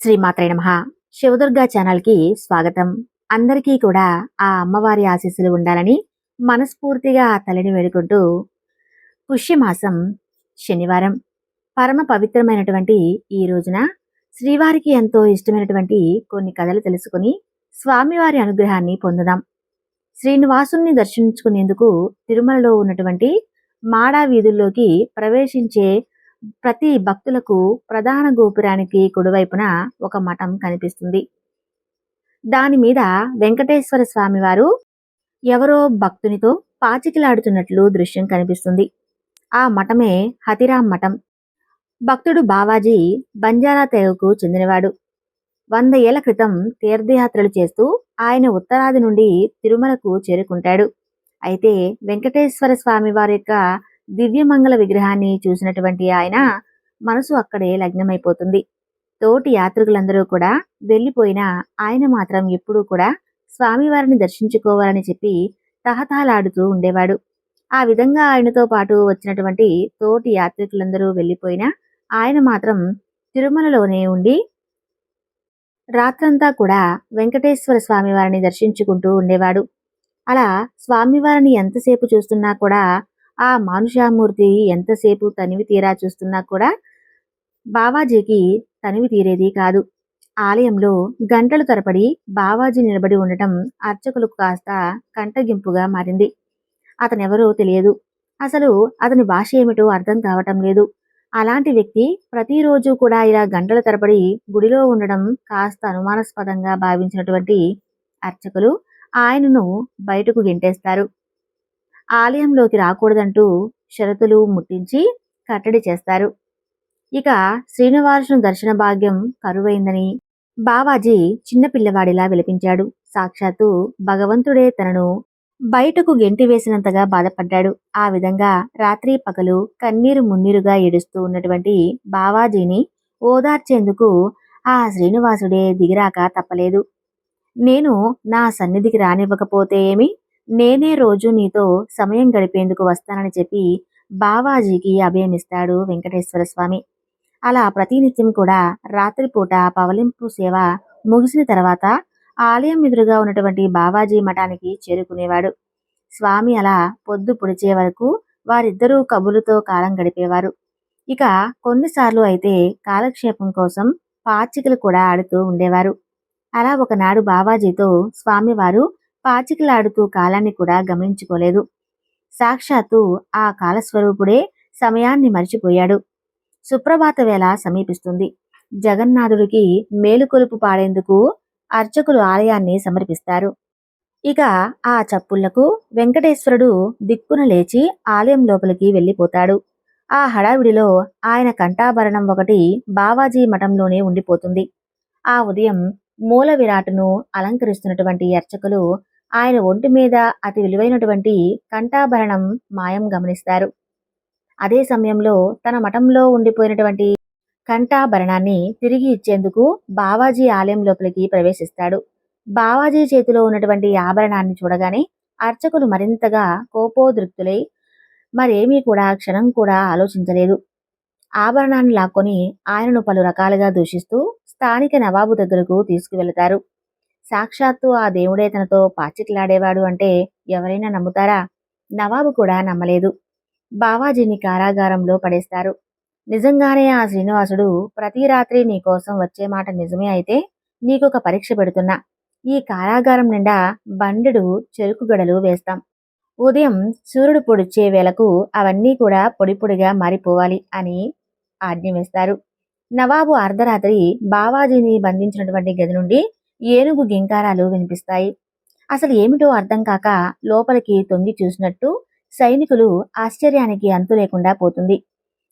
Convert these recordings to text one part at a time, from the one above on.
శ్రీమాత్రే నమ. శివదుర్గా ఛానల్కి స్వాగతం. అందరికీ కూడా ఆ అమ్మవారి ఆశీస్సులు ఉండాలని మనస్ఫూర్తిగా ఆ తల్లిని వేడుకుంటూ పుష్యమాసం శనివారం. పరమ పవిత్రమైనటువంటి ఈ రోజున శ్రీవారికి ఎంతో ఇష్టమైనటువంటి కొన్ని కథలు తెలుసుకుని స్వామివారి అనుగ్రహాన్ని పొందుదాం. శ్రీనివాసుని దర్శించుకునేందుకు తిరుమలలో ఉన్నటువంటి మాడా వీధుల్లోకి ప్రవేశించే ప్రతి భక్తులకు ప్రధాన గోపురానికి కుడివైపున ఒక మఠం కనిపిస్తుంది. దాని మీద వెంకటేశ్వర స్వామి వారు ఎవరో భక్తునితో పాచికిలాడుతున్నట్లు దృశ్యం కనిపిస్తుంది. ఆ మఠమే హతిరాం మఠం. భక్తుడు బావాజీ బంజారా తెగకు చెందినవాడు. వంద ఏళ్ళ క్రితం తీర్థయాత్రలు చేస్తూ ఆయన ఉత్తరాది నుండి తిరుమలకు చేరుకుంటాడు. అయితే వెంకటేశ్వర స్వామి వారి యొక్క దివ్యమంగళ విగ్రహాన్ని చూసినటువంటి ఆయన మనసు అక్కడే లగ్నమైపోతుంది. తోటి యాత్రికులందరూ కూడా వెళ్ళిపోయినా ఆయన మాత్రం ఎప్పుడూ కూడా స్వామివారిని దర్శించుకోవాలని చెప్పి తహతహలాడుతూ ఉండేవాడు. ఆ విధంగా ఆయనతో పాటు వచ్చినటువంటి తోటి యాత్రికులందరూ వెళ్ళిపోయినా ఆయన మాత్రం తిరుమలలోనే ఉండి రాత్రంతా కూడా వెంకటేశ్వర స్వామివారిని దర్శించుకుంటూ ఉండేవాడు. అలా స్వామివారిని ఎంతసేపు చూస్తున్నా కూడా ఆ మానుషామూర్తి ఎంతసేపు తనివి తీరా చూస్తున్నా కూడా బావాజీకి తనివి తీరేది కాదు. ఆలయంలో గంటలు తరపడి బావాజీ నిలబడి ఉండటం అర్చకులకు కాస్త కంటగింపుగా మారింది. అతనెవరో తెలియదు. అసలు అతని భాష ఏమిటో అర్థం కావటం లేదు. అలాంటి వ్యక్తి ప్రతిరోజు కూడా ఇలా గంటల తరబడి గుడిలో ఉండడం కాస్త అనుమానాస్పదంగా భావించినటువంటి అర్చకులు ఆయనను బయటకు గెంటేస్తారు. ఆలయంలోకి రాకూడదంటూ షరతులు ముట్టించి కట్టడి చేస్తారు. ఇక శ్రీనివాసును దర్శన భాగ్యం కరువైందని బావాజీ చిన్నపిల్లవాడిలా విలపించాడు. సాక్షాత్తు భగవంతుడే తనను బయటకు గెంటి వేసినంతగా బాధపడ్డాడు. ఆ విధంగా రాత్రి పగలు కన్నీరు మున్నీరుగా ఏడుస్తూ ఉన్నటువంటి బావాజీని ఓదార్చేందుకు ఆ శ్రీనివాసుడే దిగిరాక తప్పలేదు. నేను నా సన్నిధికి రానివ్వకపోతే ఏమి? నేనే రోజు నీతో సమయం గడిపేందుకు వస్తానని చెప్పి బావాజీకి అభయమిస్తాడు వెంకటేశ్వర స్వామి. అలా ప్రతినిత్యం కూడా రాత్రిపూట పవలింపు సేవ ముగిసిన తర్వాత ఆలయం ఎదురుగా ఉన్నటువంటి బావాజీ మఠానికి చేరుకునేవాడు. స్వామి అలా పొద్దు పొడిచే వరకు వారిద్దరూ కబుర్లతో కాలం గడిపేవారు. ఇక కొన్నిసార్లు అయితే కాలక్షేపం కోసం పాచికలు కూడా ఆడుతూ ఉండేవారు. అలా ఒకనాడు బావాజీతో స్వామివారు పాచికలాడుతూ కాలాన్ని కూడా గమనించుకోలేదు. సాక్షాత్తు ఆ కాలస్వరూపుడే సమయాన్ని మరిచిపోయాడు. సుప్రభాత వేళ సమీపిస్తుంది. జగన్నాథుడికి మేలుకొలుపు పాడేందుకు అర్చకులు ఆలయాన్ని సమర్పిస్తారు. ఇక ఆ చప్పుళ్ళకు వెంకటేశ్వరుడు దిక్కున లేచి ఆలయం లోపలికి వెళ్ళిపోతాడు. ఆ హడావిడిలో ఆయన కంఠాభరణం ఒకటి బావాజీ మఠంలోనే ఉండిపోతుంది. ఆ ఉదయం మూల విరాటును అలంకరిస్తున్నటువంటి అర్చకులు ఆయన ఒంటి మీద అతి విలువైనటువంటి కంఠాభరణం మాయం గమనిస్తారు. అదే సమయంలో తన మఠంలో ఉండిపోయినటువంటి కంఠాభరణాన్ని తిరిగి ఇచ్చేందుకు బావాజీ ఆలయం లోపలికి ప్రవేశిస్తాడు. బావాజీ చేతిలో ఉన్నటువంటి ఆభరణాన్ని చూడగానే అర్చకులు మరింతగా కోపోదృక్తులై మరేమీ కూడా క్షణం కూడా ఆలోచించలేదు. ఆభరణాన్ని లాక్కొని ఆయనను పలు రకాలుగా దూషిస్తూ స్థానిక నవాబు దగ్గరకు తీసుకువెళతారు. సాక్షాత్తు ఆ దేవుడే తనతో పాచిట్లాడేవాడు అంటే ఎవరైనా నమ్ముతారా? నవాబు కూడా నమ్మలేదు. బావాజీని కారాగారంలో పడేస్తారు. నిజంగానే ఆ శ్రీనివాసుడు ప్రతి రాత్రి నీకోసం వచ్చే మాట నిజమే అయితే నీకొక పరీక్ష పెడుతున్నా. ఈ కారాగారం నిండా బండెడు చెరుకు గడలు వేస్తాం. ఉదయం సూర్యుడు పొడిచే వేళకు అవన్నీ కూడా పొడిపొడిగా మారిపోవాలి అని ఆజ్ఞ వేస్తారు. నవాబు అర్ధరాత్రి బావాజీని బంధించినటువంటి గది నుండి ఏనుగు గింకారాలు వినిపిస్తాయి. అసలు ఏమిటో అర్థం కాక లోపలికి తొంగి చూసినట్టు సైనికులు ఆశ్చర్యానికి అంతు లేకుండా పోతుంది.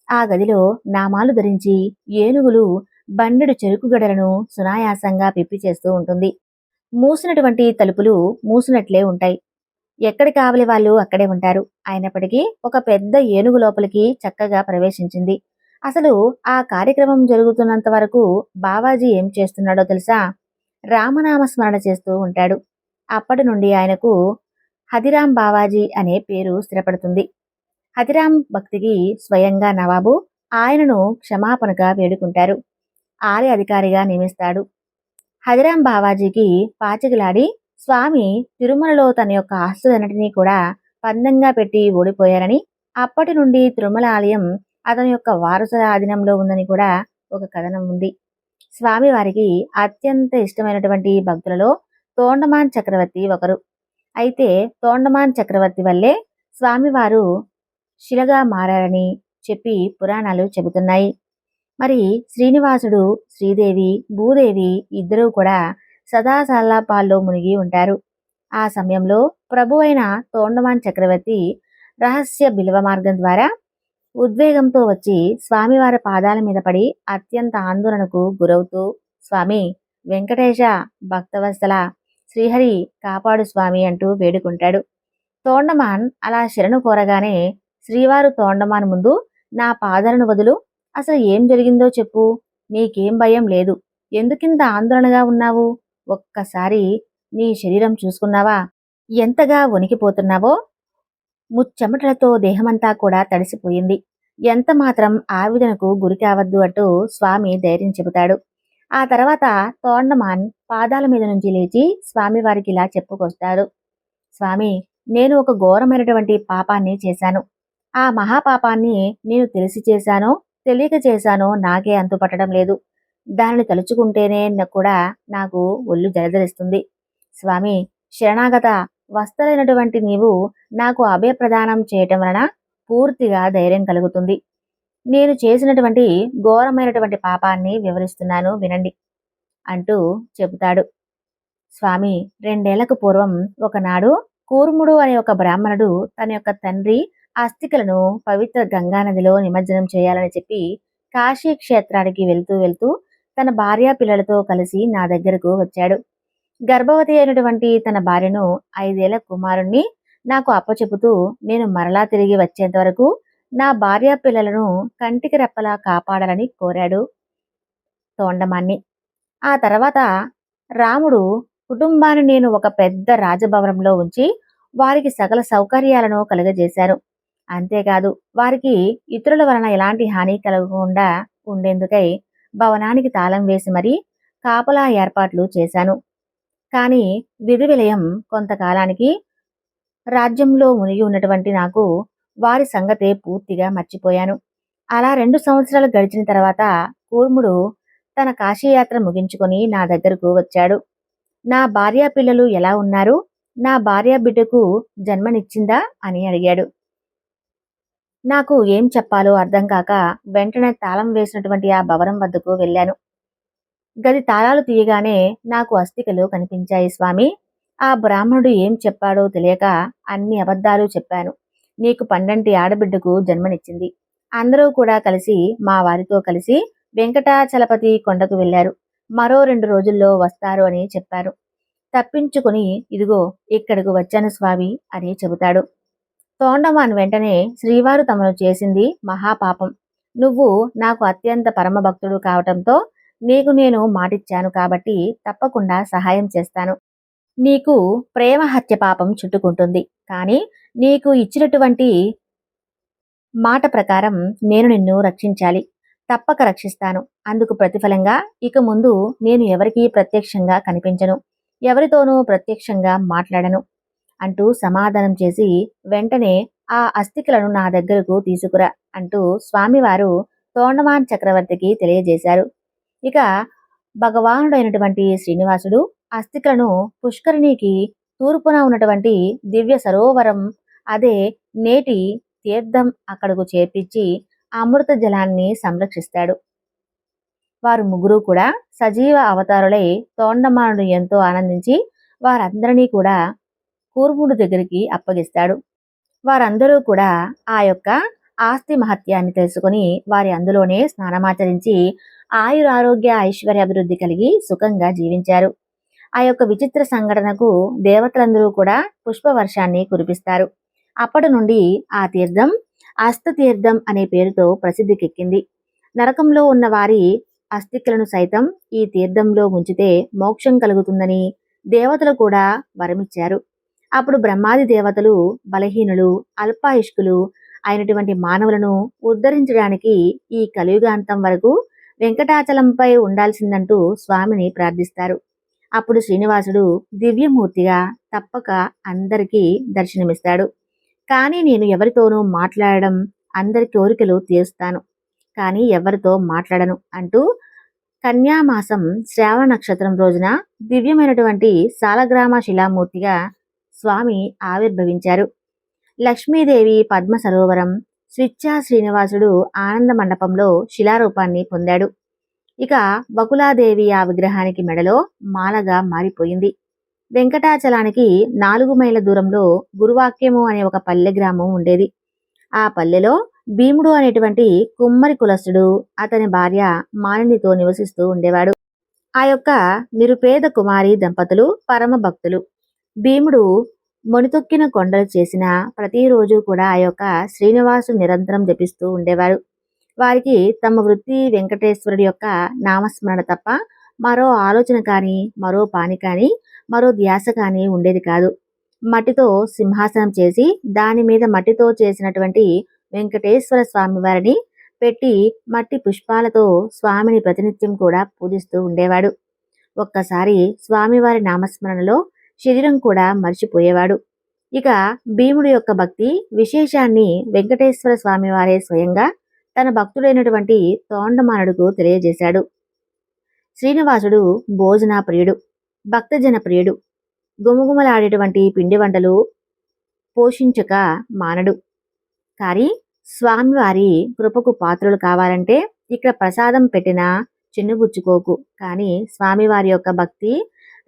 ఆ గదిలో నామాలు ధరించి ఏనుగులు బండెడు చెరుకుగడలను సునాయాసంగా పిప్పి చేస్తూ ఉంటుంది. మూసినటువంటి తలుపులు మూసినట్లే ఉంటాయి. ఎక్కడ కావలి వాళ్ళు అక్కడే ఉంటారు. అయినప్పటికీ ఒక పెద్ద ఏనుగు లోపలికి చక్కగా ప్రవేశించింది. అసలు ఆ కార్యక్రమం జరుగుతున్నంత వరకు బావాజీ ఏం చేస్తున్నాడో తెలుసా? రామనామ స్మరణ చేస్తూ ఉంటాడు. అప్పటి నుండి ఆయనకు హదిరాం బావాజీ అనే పేరు స్థిరపడుతుంది. హతిరాం భక్తికి స్వయంగా నవాబు ఆయనను క్షమాపణగా వేడుకుంటారు. ఆలయ అధికారిగా నియమిస్తాడు. హదిరాం బావాజీకి పాచికలాడి స్వామి తిరుమలలో తన యొక్క ఆస్తులన్నిటినీ కూడా పందంగా పెట్టి ఓడిపోయారని అప్పటి నుండి తిరుమల ఆలయం అతని యొక్క వారసుల ఆధీనంలో ఉందని కూడా ఒక కథనం ఉంది. స్వామివారికి అత్యంత ఇష్టమైనటువంటి భక్తులలో తోండమాన్ చక్రవర్తి ఒకరు. అయితే తోండమాన్ చక్రవర్తి వల్లే స్వామివారు శిలగా మారారని చెప్పి పురాణాలు చెబుతున్నాయి. మరి శ్రీనివాసుడు శ్రీదేవి భూదేవి ఇద్దరూ కూడా సదా సల్లాపాల్లో మునిగి ఉంటారు. ఆ సమయంలో ప్రభు అయిన తోండమాన్ చక్రవర్తి రహస్య బిల్వ మార్గం ద్వారా ఉద్వేగంతో వచ్చి స్వామివారి పాదాల మీద పడి అత్యంత ఆందోళనకు గురవుతూ స్వామి వెంకటేశ భక్తవత్సల శ్రీహరి కాపాడు స్వామి అంటూ వేడుకుంటాడు. తోండమాన్ అలా శరణు కోరగానే శ్రీవారు తోండమాన్ ముందు నా పాదాలను వదులు. అసలు ఏం జరిగిందో చెప్పు. నీకేం భయం లేదు. ఎందుకింత ఆందోళనగా ఉన్నావు? ఒక్కసారి నీ శరీరం చూసుకున్నావా? ఎంతగా వణికిపోతున్నావో? ముచ్చెమటలతో దేహమంతా కూడా తడిసిపోయింది. ఎంత మాత్రం ఆవేదనకు గురి కావద్దు అంటూ స్వామి ధైర్యం చెబుతాడు. ఆ తర్వాత తోండమాన్ పాదాల మీద నుంచి లేచి స్వామివారికి ఇలా చెప్పుకొస్తాడు. స్వామి నేను ఒక ఘోరమైనటువంటి పాపాన్ని చేశాను. ఆ మహాపాపాన్ని నేను తెలిసి చేశానో తెలియక చేశానో నాకే అంతుపట్టడం లేదు. దానిని తలుచుకుంటేనే కూడా నాకు ఒళ్ళు జలదరిస్తుంది స్వామి శరణాగత వస్తలైనటువంటి నీవు నాకు అభయ ప్రదానం చేయటం వలన పూర్తిగా ధైర్యం కలుగుతుంది. నేను చేసినటువంటి ఘోరమైనటువంటి పాపాన్ని వివరిస్తున్నాను వినండి అంటూ చెబుతాడు. స్వామి రెండేళ్ళకు పూర్వం ఒకనాడు కూర్ముడు అనే ఒక బ్రాహ్మణుడు తన యొక్క తండ్రి అస్థికలను పవిత్ర గంగానదిలో నిమజ్జనం చేయాలని చెప్పి కాశీ క్షేత్రానికి వెళ్తూ వెళ్తూ తన భార్య పిల్లలతో కలిసి నా దగ్గరకు వచ్చాడు. గర్భవతి అయినటువంటి తన భార్యను ఐదేళ్ళ కుమారుణ్ణి నాకు అప్పచెపుతూ నేను మరలా తిరిగి వచ్చేంత వరకు నా భార్య పిల్లలను కంటికి రెప్పలా కాపాడాలని కోరాడు తోండమాన్ని. ఆ తర్వాత రాముడు కుటుంబాన్ని నేను ఒక పెద్ద రాజభవనంలో ఉంచి వారికి సకల సౌకర్యాలను కలుగజేశారు. అంతేకాదు వారికి ఇతరుల వలన ఎలాంటి హాని కలగకుండా ఉండేందుకై భవనానికి తాళం వేసి మరీ కాపలా ఏర్పాట్లు చేశాను. కానీ విధి విలయం కొంతకాలానికి రాజ్యంలో మునిగి ఉన్నటువంటి నాకు వారి సంగతే పూర్తిగా మర్చిపోయాను. అలా రెండు సంవత్సరాలు గడిచిన తర్వాత కూర్ముడు తన కాశీయాత్ర ముగించుకొని నా దగ్గరకు వచ్చాడు. నా భార్య పిల్లలు ఎలా ఉన్నారు? నా భార్య బిడ్డకు జన్మనిచ్చిందా? అని అడిగాడు. నాకు ఏం చెప్పాలో అర్థం కాక వెంటనే తాళం వేసినటువంటి ఆ భవనం వద్దకు వెళ్ళాను. గది తాళాలు తీయగానే నాకు అస్థికలు కనిపించాయి స్వామి. ఆ బ్రాహ్మణుడు ఏం చెప్పాడో తెలియక అన్ని అబద్ధాలు చెప్పాను. నీకు పండంటి ఆడబిడ్డకు జన్మనిచ్చింది. అందరూ కూడా కలిసి మా వారితో కలిసి వెంకటాచలపతి కొండకు వెళ్ళారు మరో రెండు రోజుల్లో వస్తారు అని చెప్పారు. తప్పించుకుని ఇదిగో ఇక్కడకు వచ్చాను స్వామి అని చెబుతాడు. తోండమాన్ వెంటనే శ్రీవారు తమను చేసింది మహాపాపం. నువ్వు నాకు అత్యంత పరమ భక్తుడు కావటంతో నీకు నేను మాటిచ్చాను కాబట్టి తప్పకుండా సహాయం చేస్తాను. నీకు ప్రేమ హత్య పాపం చుట్టుకుంటుంది. కానీ నీకు ఇచ్చినటువంటి మాట ప్రకారం నేను నిన్ను రక్షించాలి. తప్పక రక్షిస్తాను. అందుకు ప్రతిఫలంగా ఇక ముందు నేను ఎవరికీ ప్రత్యక్షంగా కనిపించను. ఎవరితోనూ ప్రత్యక్షంగా మాట్లాడను. అంటూ సమాధానం చేసి వెంటనే ఆ అస్థికలను నా దగ్గరకు తీసుకురా అంటూ స్వామివారు తోండమాన్ చక్రవర్తికి తెలియజేశారు. ఇక భగవానుడైనటువంటి శ్రీనివాసుడు అస్థికలను పుష్కరిణికి తూర్పున ఉన్నటువంటి దివ్య సరోవరం అదే నేటి తీర్థం అక్కడకు చేర్పించి అమృత జలాన్ని సంరక్షిస్తాడు. వారు ముగ్గురు కూడా సజీవ అవతారులై తోండమానుడు ఎంతో ఆనందించి వారందరినీ కూడా కూర్ముడు దగ్గరికి అప్పగిస్తాడు. వారందరూ కూడా ఆ యొక్క ఆస్తి మహత్యాన్ని తెలుసుకొని వారి అందులోనే స్నానమాచరించి ఆయురారోగ్య ఐశ్వర్య అభివృద్ధి కలిగి సుఖంగా జీవించారు. ఆ యొక్క విచిత్ర సంఘటనకు దేవతలందరూ కూడా పుష్పవర్షాన్ని కురిపిస్తారు. అప్పటి నుండి ఆ తీర్థం అస్త తీర్థం అనే పేరుతో ప్రసిద్ధికెక్కింది. నరకంలో ఉన్న వారి అస్థికలను సైతం ఈ తీర్థంలో ముంచితే మోక్షం కలుగుతుందని దేవతలు కూడా వరమిచ్చారు. అప్పుడు బ్రహ్మాది దేవతలు బలహీనులు అల్పాయుష్కులు అయినటువంటి మానవులను ఉద్ధరించడానికి ఈ కలియుగాంతం వరకు వెంకటాచలంపై ఉండాల్సిందంటూ స్వామిని ప్రార్థిస్తారు. అప్పుడు శ్రీనివాసుడు దివ్యమూర్తిగా తప్పక అందరికీ దర్శనమిస్తాడు. కానీ నేను ఎవరితోనూ మాట్లాడడం అందరి కోరికలు తీరుస్తాను. కానీ ఎవరితో మాట్లాడను అంటూ కన్యామాసం శ్రావణ నక్షత్రం రోజున దివ్యమైనటువంటి సాలగ్రామ శిలామూర్తిగా స్వామి ఆవిర్భవించారు. లక్ష్మీదేవి పద్మ సరోవరం స్విచ్చా శ్రీనివాసుడు ఆనంద మండపంలో శిలారూపాన్ని పొందాడు. ఇక బకులాదేవి ఆ విగ్రహానికి మెడలో మాలగా మారిపోయింది. వెంకటాచలానికి నాలుగు మైళ్ళ దూరంలో గురువాక్యము అనే ఒక పల్లె గ్రామం ఉండేది. ఆ పల్లెలో భీముడు అనేటువంటి కుమ్మరి కులస్తుడు అతని భార్య మాలినితో నివసిస్తూ ఉండేవాడు. ఆ యొక్క నిరుపేద కుమారి దంపతులు పరమ భక్తులు. భీముడు మొనితొక్కిన కొండలు చేసిన ప్రతిరోజు కూడా ఆ యొక్క శ్రీనివాసు నిరంతరం జపిస్తూ ఉండేవారు వారికి తమ వృత్తి వెంకటేశ్వరుడి యొక్క నామస్మరణ తప్ప మరో ఆలోచన కానీ మరో పాని కానీ మరో ధ్యాస కానీ ఉండేది కాదు. మట్టితో సింహాసనం చేసి దాని మీద మట్టితో చేసినటువంటి వెంకటేశ్వర స్వామి వారిని పెట్టి మట్టి పుష్పాలతో స్వామిని ప్రతినిత్యం కూడా పూజిస్తూ ఉండేవాడు. ఒక్కసారి స్వామివారి నామస్మరణలో శరీరం కూడా మర్చిపోయేవాడు. ఇక భీముడి యొక్క భక్తి విశేషాన్ని వెంకటేశ్వర స్వామివారే స్వయంగా తన భక్తుడైనటువంటి తోండమానుడుకు తెలియజేశాడు. శ్రీనివాసుడు భోజన ప్రియుడు భక్తజన ప్రియుడు గుమగుమలాడేటువంటి పిండి వంటలు పోషించక మానడు. కానీ స్వామివారి కృపకు పాత్రలు కావాలంటే ఇక్కడ ప్రసాదం పెట్టినా చిన్నుబుచ్చుకోకు. కానీ స్వామివారి యొక్క భక్తి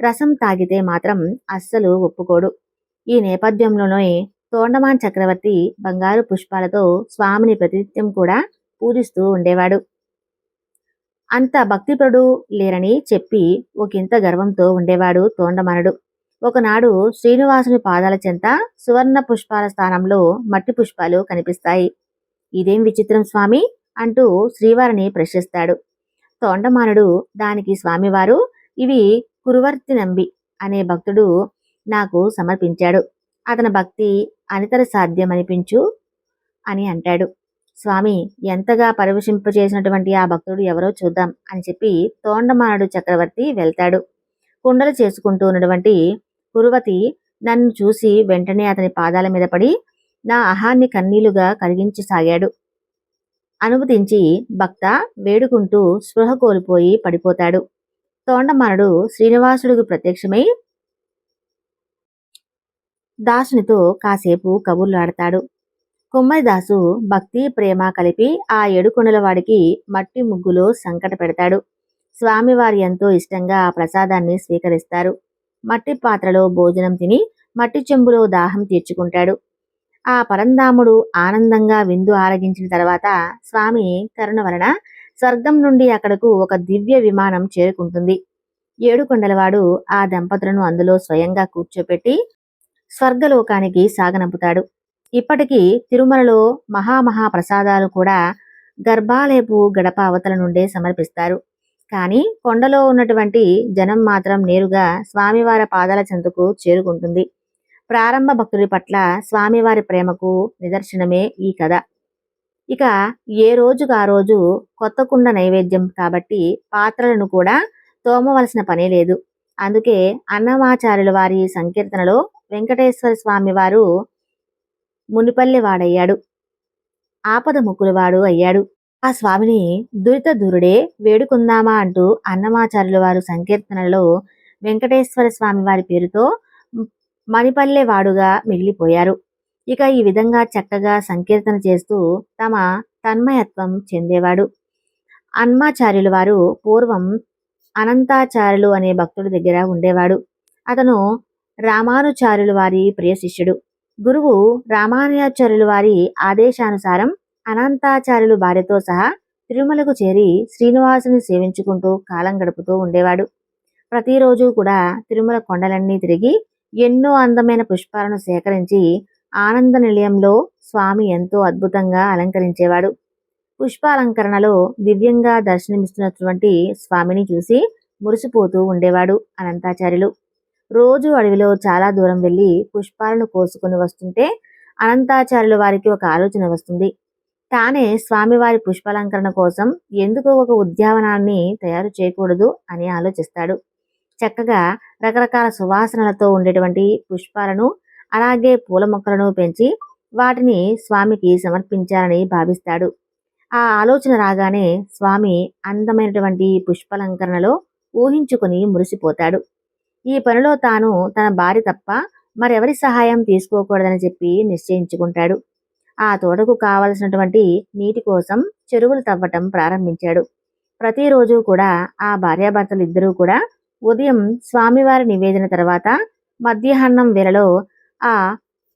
రసం తాగితే మాత్రం అస్సలు ఒప్పుకోడు. ఈ నేపథ్యంలోనే తోండమాన్ చక్రవర్తి బంగారు పుష్పాలతో స్వామిని ప్రతినిత్యం కూడా పూజిస్తూ ఉండేవాడు. అంత భక్తిపరుడు లేరని చెప్పి ఒకంత గర్వంతో ఉండేవాడు తోండమానుడు. ఒకనాడు శ్రీనివాసుని పాదాల చెంత సువర్ణ పుష్పాల స్థానంలో మట్టి పుష్పాలు కనిపిస్తాయి. ఇదేం విచిత్రం స్వామి? అంటూ శ్రీవారిని ప్రశ్నిస్తాడు. తోండమానుడు దానికి స్వామివారు ఇవి కురువర్తి నంబి అనే భక్తుడు నాకు సమర్పించాడు. అతని భక్తి అనితర సాధ్యమనిపించు అని అంటాడు. స్వామి ఎంతగా పరివశింపచేసినటువంటి ఆ భక్తుడు ఎవరో చూద్దాం అని చెప్పి తోండమానుడు చక్రవర్తి వెళ్తాడు. కుండలు చేసుకుంటూ ఉన్నటువంటి కురువతి నన్ను చూసి వెంటనే అతని పాదాల మీద పడి నా అహాన్ని కన్నీలుగా కరిగించసాగాడు. అనుమతించి భక్త వేడుకుంటూ స్పృహ కోల్పోయి పడిపోతాడు. తోండమానుడు శ్రీనివాసుడికి ప్రత్యక్షమై దాసునితో కాసేపు కబుర్లాడతాడు. కుమ్మరిదాసు భక్తి ప్రేమ కలిపి ఆ ఏడుకొండల వాడికి మట్టి ముగ్గులో సంకట పెడతాడు. స్వామివారి ఎంతో ఇష్టంగా ఆ ప్రసాదాన్ని స్వీకరిస్తారు. మట్టి పాత్రలో భోజనం తిని మట్టి చెంబులో దాహం తీర్చుకుంటాడు. ఆ పరంధాముడు ఆనందంగా విందు ఆరగించిన తర్వాత స్వామి కరుణ వలన స్వర్గం నుండి అక్కడకు ఒక దివ్య విమానం చేరుకుంటుంది. ఏడుకొండలవాడు ఆ దంపతులను అందులో స్వయంగా కూర్చోపెట్టి స్వర్గలోకానికి సాగనంపుతాడు. ఇప్పటికీ తిరుమలలో మహామహా ప్రసాదాలు కూడా గర్భాలయపు గడప అవతల నుండే సమర్పిస్తారు. కానీ కొండలో ఉన్నటువంటి జనం మాత్రం నేరుగా స్వామివారి పాదాల చెంతకు చేరుకుంటుంది. ప్రారంభ భక్తుడి పట్ల స్వామివారి ప్రేమకు నిదర్శనమే ఈ కథ. ఇక ఏ రోజుకు ఆ రోజు కొత్త కుండ నైవేద్యం కాబట్టి పాత్రలను కూడా తోమవలసిన పనే లేదు. అందుకే అన్నమాచార్యుల వారి సంకీర్తనలో వెంకటేశ్వర స్వామి వారు మునిపల్లెవాడయ్యాడు. ఆపద ముక్కులవాడు అయ్యాడు. ఆ స్వామిని దురిత దురుడే వేడుకుందామా అంటూ అన్నమాచార్యుల వారు సంకీర్తనలో వెంకటేశ్వర స్వామి వారి పేరుతో మణిపల్లె వాడుగా మిగిలిపోయారు. ఇక ఈ విధంగా చక్కగా సంకీర్తన చేస్తూ తమ తన్మయత్వం చెందేవాడు. అన్మాచార్యుల వారు పూర్వం అనంతాచార్యులు అనే భక్తుడి దగ్గర ఉండేవాడు. అతను రామానుచార్యుల వారి ప్రియ శిష్యుడు. గురువు రామానుజాచార్యుల వారి ఆదేశానుసారం అనంతాచార్యులు భార్యతో సహా తిరుమలకు చేరి శ్రీనివాసుని సేవించుకుంటూ కాలం గడుపుతూ ఉండేవాడు. ప్రతిరోజు కూడా తిరుమల కొండలన్నీ తిరిగి ఎన్నో అందమైన పుష్పాలను సేకరించి ఆనంద నిలయంలో స్వామి ఎంతో అద్భుతంగా అలంకరించేవాడు. పుష్పాలంకరణలో దివ్యంగా దర్శనమిస్తున్నటువంటి స్వామిని చూసి మురిసిపోతూ ఉండేవాడు అనంతాచార్యులు. రోజు అడవిలో చాలా దూరం వెళ్ళి పుష్పాలను కోసుకుని వస్తుంటే అనంతాచార్యుల వారికి ఒక ఆలోచన వస్తుంది. తానే స్వామివారి పుష్పాలంకరణ కోసం ఎందుకు ఒక ఉద్యావనాన్ని తయారు చేయకూడదు అని ఆలోచిస్తాడు. చక్కగా రకరకాల సువాసనలతో ఉండేటువంటి పుష్పాలను అలాగే పూల మొక్కలను పెంచి వాటిని స్వామికి సమర్పించాలని భావిస్తాడు. ఆ ఆలోచన రాగానే స్వామి అందమైనటువంటి పుష్పాలంకరణలో ఊహించుకుని మురిసిపోతాడు. ఈ పనిలో తాను తన భార్య తప్ప మరెవరి సహాయం తీసుకోకూడదని చెప్పి నిశ్చయించుకుంటాడు. ఆ తోటకు కావలసినటువంటి నీటి కోసం చెరువులు తవ్వటం ప్రారంభించాడు. ప్రతిరోజు కూడా ఆ భార్యాభర్తలు ఇద్దరూ కూడా ఉదయం స్వామివారి నివేదన తర్వాత మధ్యాహ్నం వేళలో ఆ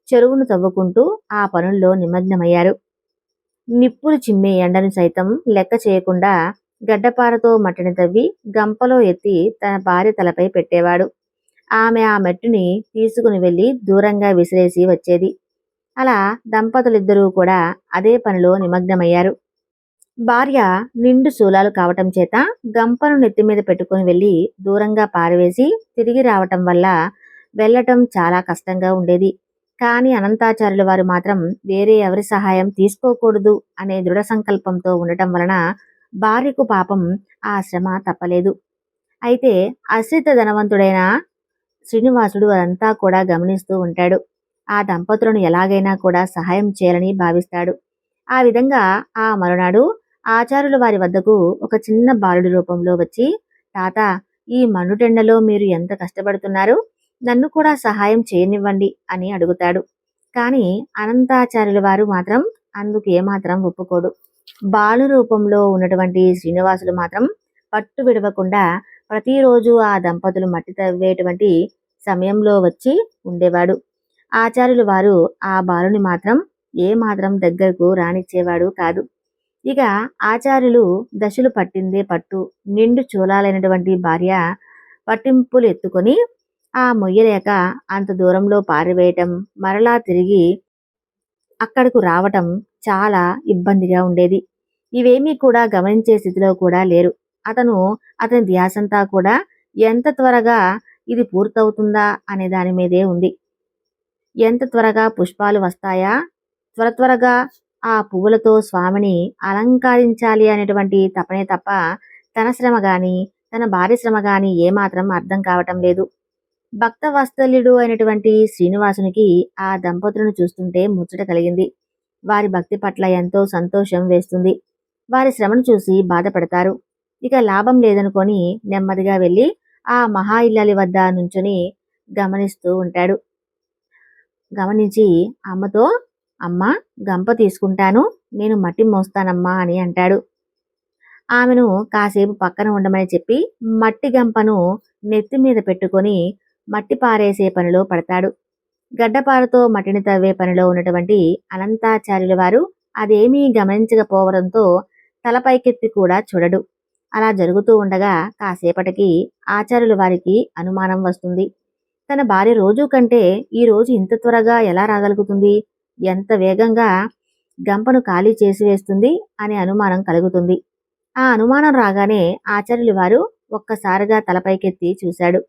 చెరువును తవ్వుకుంటూ ఆ పనుల్లో నిమగ్నమయ్యారు. నిప్పులు చిమ్మే ఎండను సైతం లెక్క చేయకుండా గడ్డపారతో మట్టిని తవ్వి గంపలో ఎత్తి తన భార్య తలపై పెట్టేవాడు. ఆమె ఆ మట్టిని తీసుకుని వెళ్ళి దూరంగా విసిరేసి వచ్చేది. అలా దంపతులిద్దరూ కూడా అదే పనిలో నిమగ్నమయ్యారు. భార్య నిండు శూలాలు కావటం చేత గంపను నెత్తి మీద పెట్టుకుని వెళ్ళి దూరంగా పారవేసి తిరిగి రావటం వల్ల వెళ్ళటం చాలా కష్టంగా ఉండేది. కానీ అనంతాచార్యుల వారు మాత్రం వేరే ఎవరి సహాయం తీసుకోకూడదు అనే దృఢ సంకల్పంతో ఉండటం వలన భార్యకు పాపం ఆ శ్రమ తప్పలేదు. అయితే అశ్రిత ధనవంతుడైన శ్రీనివాసుడు అదంతా కూడా గమనిస్తూ ఉంటాడు. ఆ దంపతులను ఎలాగైనా కూడా సహాయం చేయాలని భావిస్తాడు. ఆ విధంగా ఆ మరునాడు ఆచార్యుల వారి వద్దకు ఒక చిన్న బాలుడి రూపంలో వచ్చి తాత ఈ మనుటెండలో మీరు ఎంత కష్టపడుతున్నారు? నన్ను కూడా సహాయం చేయనివ్వండి అని అడుగుతాడు. కానీ అనంతాచార్యుల వారు మాత్రం అందుకు ఏమాత్రం ఒప్పుకోడు. బాలు రూపంలో ఉన్నటువంటి శ్రీనివాసులు మాత్రం పట్టు విడవకుండా ప్రతిరోజు ఆ దంపతులు మట్టి తవ్వేటువంటి సమయంలో వచ్చి ఉండేవాడు. ఆచార్యులు వారు ఆ బాలుని మాత్రం ఏ మాత్రం దగ్గరకు రానిచ్చేవాడు కాదు. ఇక ఆచార్యులు దశలు పట్టిందే పట్టు. నిండు చూలాలైనటువంటి భార్య పట్టింపులు ఎత్తుకొని ఆ మొయ్యలేక అంత దూరంలో పారివేయటం మరలా తిరిగి అక్కడకు రావటం చాలా ఇబ్బందిగా ఉండేది. ఇవేమీ కూడా గమనించే స్థితిలో కూడా లేరు. అతను అతని ధ్యాసంతా కూడా ఎంత త్వరగా ఇది పూర్తవుతుందా అనే దాని మీదే ఉంది. ఎంత త్వరగా పుష్పాలు వస్తాయా? త్వర త్వరగా ఆ పువ్వులతో స్వామిని అలంకరించాలి అనేటువంటి తపనే తప్ప తన శ్రమ గాని తన భార్య శ్రమ గాని ఏమాత్రం అర్థం కావటం లేదు. భక్త వాత్సల్యుడు అయినటువంటి శ్రీనివాసునికి ఆ దంపతులను చూస్తుంటే ముచ్చట కలిగింది. వారి భక్తి పట్ల ఎంతో సంతోషం వేస్తుంది. వారి శ్రమను చూసి బాధపడతారు. ఇక లాభం లేదనుకొని నెమ్మదిగా వెళ్ళి ఆ మహా ఇల్లాలి వద్ద నుంచుని గమనిస్తూ ఉంటాడు. గమనించి అమ్మతో అమ్మ గంప తీసుకుంటాను నేను మట్టి మోస్తానమ్మా అని అంటాడు. ఆమెను కాసేపు పక్కన ఉండమని చెప్పి మట్టి గంపను నెత్తి మీద పెట్టుకొని మట్టి పారేసే పనిలో పడతాడు. గడ్డపారతో మట్టిని తవ్వే పనిలో ఉన్నటువంటి అనంతాచార్యుల వారు అదేమీ గమనించకపోవడంతో తలపైకెత్తి కూడా చూడడు. అలా జరుగుతూ ఉండగా కాసేపటికి ఆచార్యుల వారికి అనుమానం వస్తుంది. తన భార్య రోజు కంటే ఈ రోజు ఇంత త్వరగా ఎలా రాగలుగుతుంది? ఎంత వేగంగా గంపను ఖాళీ చేసి వేస్తుంది? అనే అనుమానం కలుగుతుంది. ఆ అనుమానం రాగానే ఆచార్యులు వారు ఒక్కసారిగా తలపైకెత్తి చూశాడు.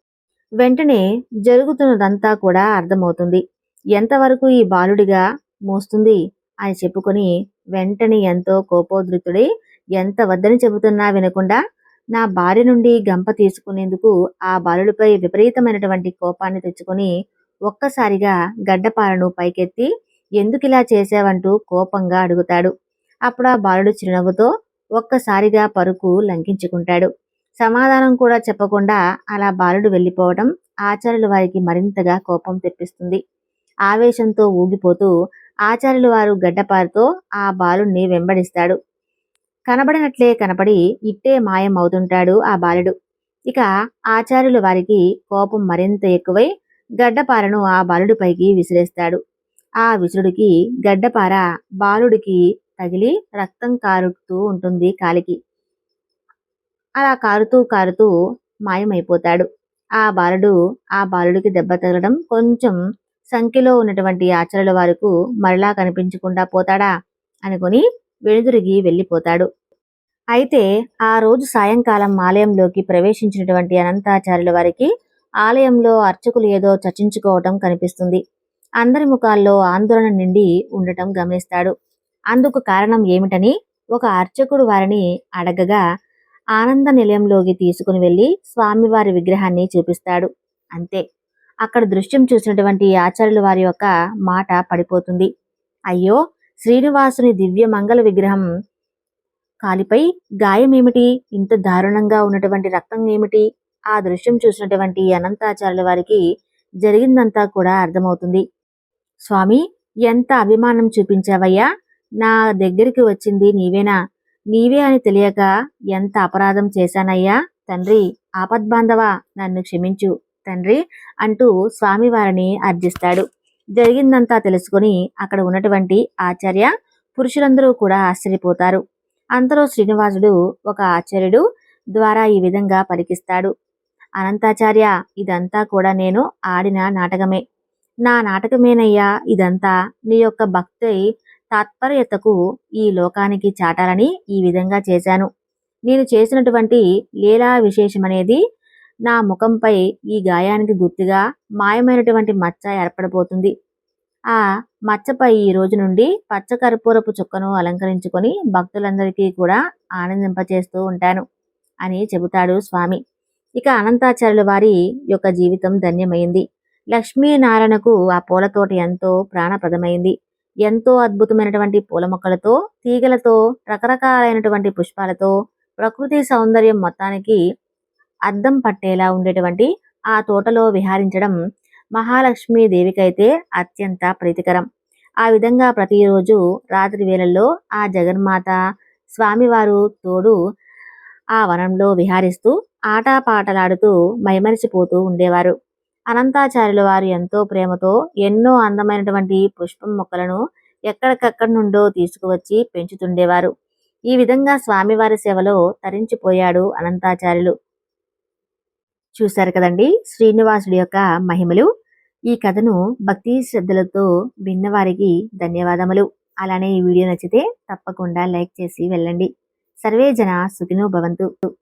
వెంటనే జరుగుతున్నదంతా కూడా అర్థమవుతుంది. ఎంతవరకు ఈ బాలుడిగా మోస్తుంది? అని చెప్పుకొని వెంటనే ఎంతో కోపోద్రితుడై ఎంత వద్దని చెబుతున్నా వినకుండా నా భార్య నుండి గంప తీసుకునేందుకు ఆ బాలుడిపై విపరీతమైనటువంటి కోపాన్ని తెచ్చుకొని ఒక్కసారిగా గడ్డపాలను పైకెత్తి ఎందుకిలా చేశావంటూ కోపంగా అడుగుతాడు. అప్పుడు ఆ బాలుడు చిరునవ్వుతో ఒక్కసారిగా పరుకు లంకించుకుంటాడు. సమాధానం కూడా చెప్పకుండా అలా బాలుడు వెళ్ళిపోవడం ఆచార్యుల వారికి మరింతగా కోపం తెప్పిస్తుంది. ఆవేశంతో ఊగిపోతూ ఆచార్యులు వారు గడ్డపారితో ఆ బాలుణ్ణి వెంబడిస్తాడు. కనబడినట్లే కనపడి ఇట్టే మాయం అవుతుంటాడు ఆ బాలుడు. ఇక ఆచార్యులు వారికి కోపం మరింత ఎక్కువై గడ్డపారను ఆ బాలుడిపైకి విసిరేస్తాడు. ఆ విసురుడికి గడ్డపార బాలుడికి తగిలి రక్తం కారుతూ ఉంటుంది కాలికి. అలా కారుతూ కారుతూ మాయమైపోతాడు. ఆ బాలుడు ఆ బాలుడికి దెబ్బ తగలడం కొంచెం సంఖ్యలో ఉన్నటువంటి ఆచరణ వారికి మరలా కనిపించకుండా పోతాడా? అనుకుని వెనుదిరిగి వెళ్ళిపోతాడు. అయితే ఆ రోజు సాయంకాలం ఆలయంలోకి ప్రవేశించినటువంటి అనంతాచార్యుల వారికి ఆలయంలో అర్చకులు ఏదో చర్చించుకోవటం కనిపిస్తుంది. అందరి ముఖాల్లో ఆందోళన నిండి ఉండటం గమనిస్తాడు. అందుకు కారణం ఏమిటని ఒక అర్చకుడు వారిని అడగగా ఆనంద నిలయంలోకి తీసుకుని వెళ్ళి స్వామివారి విగ్రహాన్ని చూపిస్తాడు. అంతే. అక్కడ దృశ్యం చూసినటువంటి ఆచార్యుల వారి యొక్క మాట పడిపోతుంది. అయ్యో శ్రీనివాసుని దివ్య మంగళ విగ్రహం కాలిపై గాయం ఏమిటి? ఇంత దారుణంగా ఉన్నటువంటి రక్తం ఏమిటి? ఆ దృశ్యం చూసినటువంటి అనంతాచార్యుల వారికి జరిగిందంతా కూడా అర్థమవుతుంది. స్వామి ఎంత అభిమానం చూపించావయ్యా? నా దగ్గరికి వచ్చింది నీవేనా? నీవే అని తెలియక ఎంత అపరాధం చేశానయ్యా? తండ్రి ఆపద్బాంధవా? నన్ను క్షమించు. తండ్రి అంటూ స్వామివారిని అర్జిస్తాడు. జరిగిందంతా తెలుసుకొని అక్కడ ఉన్నటువంటి ఆచార్య పురుషులందరూ కూడా ఆశ్చర్యపోతారు. అంతలో శ్రీనివాసుడు ఒక ఆచార్యుడు ద్వారా ఈ విధంగా పలికిస్తాడు. అనంతాచార్య ఇదంతా కూడా నేను ఆడిన నాటకమే. నా నాటకమేనయ్యా ఇదంతా నీ యొక్క భక్తి తాత్పర్యతకు ఈ లోకానికి చాటాలని ఈ విధంగా చేశాను. నేను చేసినటువంటి లీలా విశేషమనేది నా ముఖంపై ఈ గాయానికి గుర్తుగా మాయమైనటువంటి మచ్చ ఏర్పడబోతుంది. ఆ మచ్చపై ఈ రోజు నుండి పచ్చ కర్పూరపు చుక్కను అలంకరించుకొని భక్తులందరికీ కూడా ఆనందింపచేస్తూ ఉంటాను అని చెబుతాడు స్వామి. ఇక అనంతాచార్యుల వారి యొక్క జీవితం ధన్యమైంది. లక్ష్మీనారాయణకు ఆ పూల తోట ఎంతో ప్రాణప్రదమైంది. ఎంతో అద్భుతమైనటువంటి పూల మొక్కలతో తీగలతో రకరకాలైనటువంటి పుష్పాలతో ప్రకృతి సౌందర్యం మొత్తానికి అద్దం పట్టేలా ఉండేటువంటి ఆ తోటలో విహారించడం మహాలక్ష్మి దేవికైతే అత్యంత ప్రీతికరం. ఆ విధంగా ప్రతిరోజు రాత్రి వేళల్లో ఆ జగన్మాత స్వామివారు తోడు ఆ వనంలో విహారిస్తూ ఆటపాటలాడుతూ మైమరిచిపోతూ ఉండేవారు. అనంతాచార్యుల వారు ఎంతో ప్రేమతో ఎన్నో అందమైనటువంటి పుష్పం మొక్కలను ఎక్కడికక్కడి నుండో తీసుకువచ్చి పెంచుతుండేవారు. ఈ విధంగా స్వామివారి సేవలో తరించిపోయాడు అనంతాచార్యులు. చూశారు కదండి? శ్రీనివాసుడి యొక్క మహిమలు. ఈ కథను భక్తి శ్రద్ధలతో విన్నవారికి ధన్యవాదములు. అలానే ఈ వీడియో నచ్చితే తప్పకుండా లైక్ చేసి వెళ్ళండి. సర్వే జన సుఖినో భవంతు.